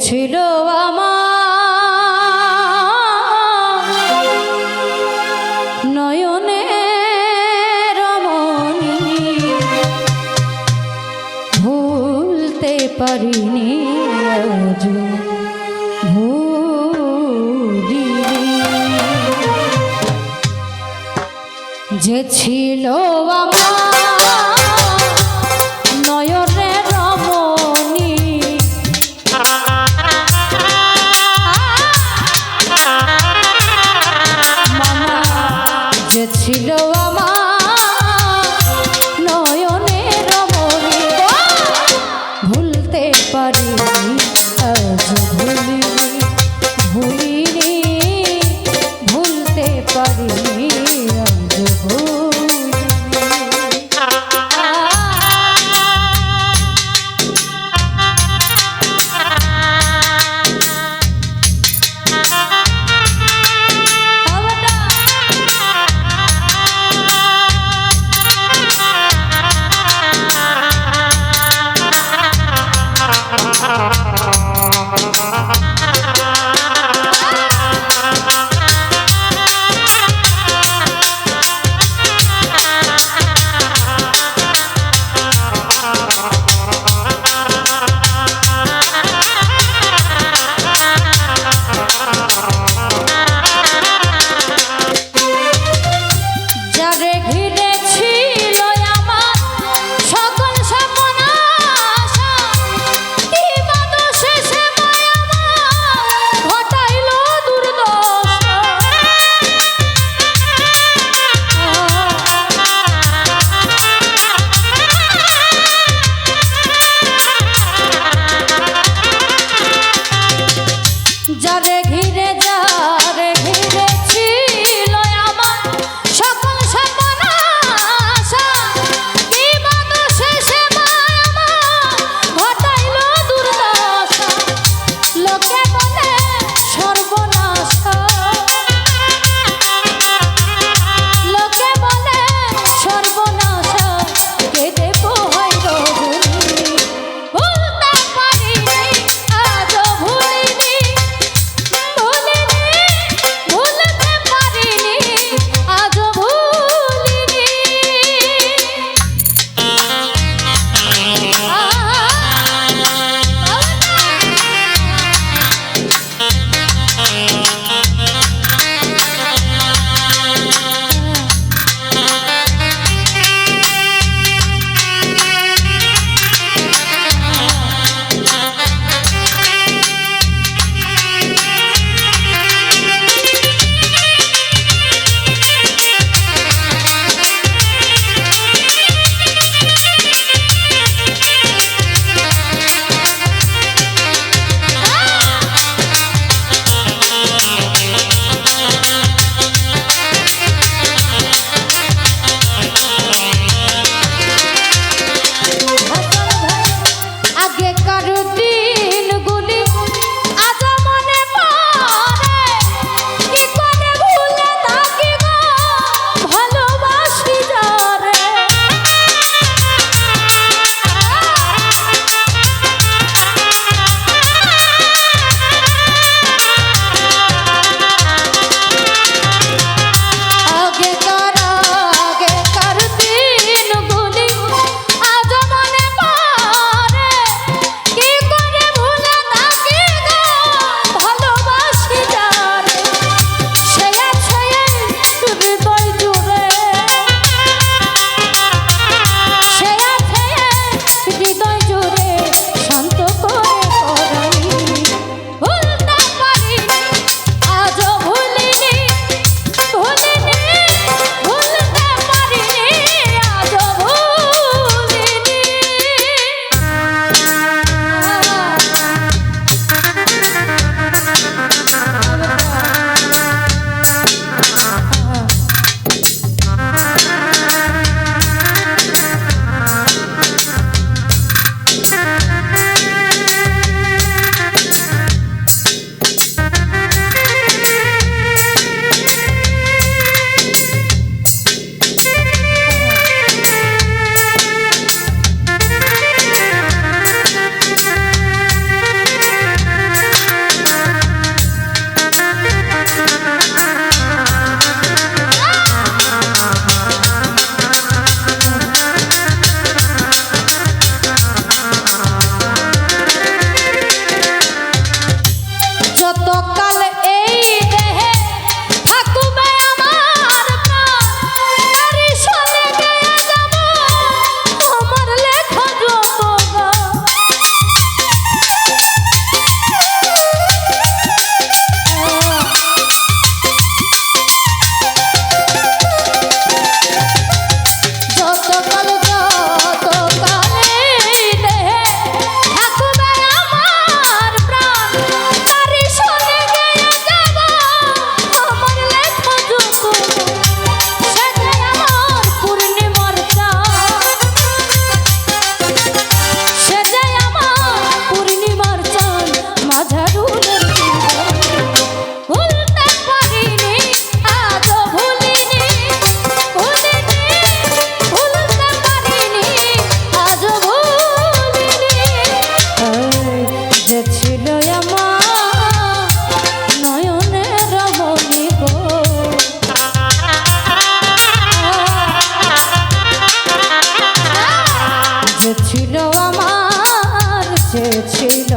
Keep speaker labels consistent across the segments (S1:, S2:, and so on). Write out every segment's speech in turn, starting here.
S1: ছিল আমার নয়নে রমণী। ভুলতে পারিনি আজ ভুলি যে ছিল আমার ছিল আমার সে ছিল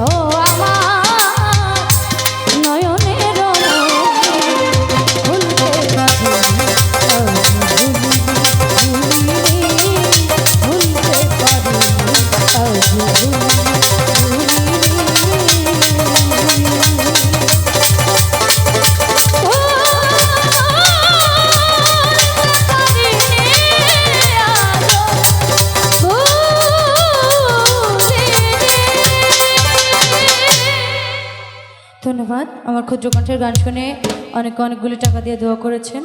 S1: আমার ক্ষুদ্র কণ্ঠের গান শুনে অনেক অনেকগুলি টাকা দিয়ে দোয়া করেছেন।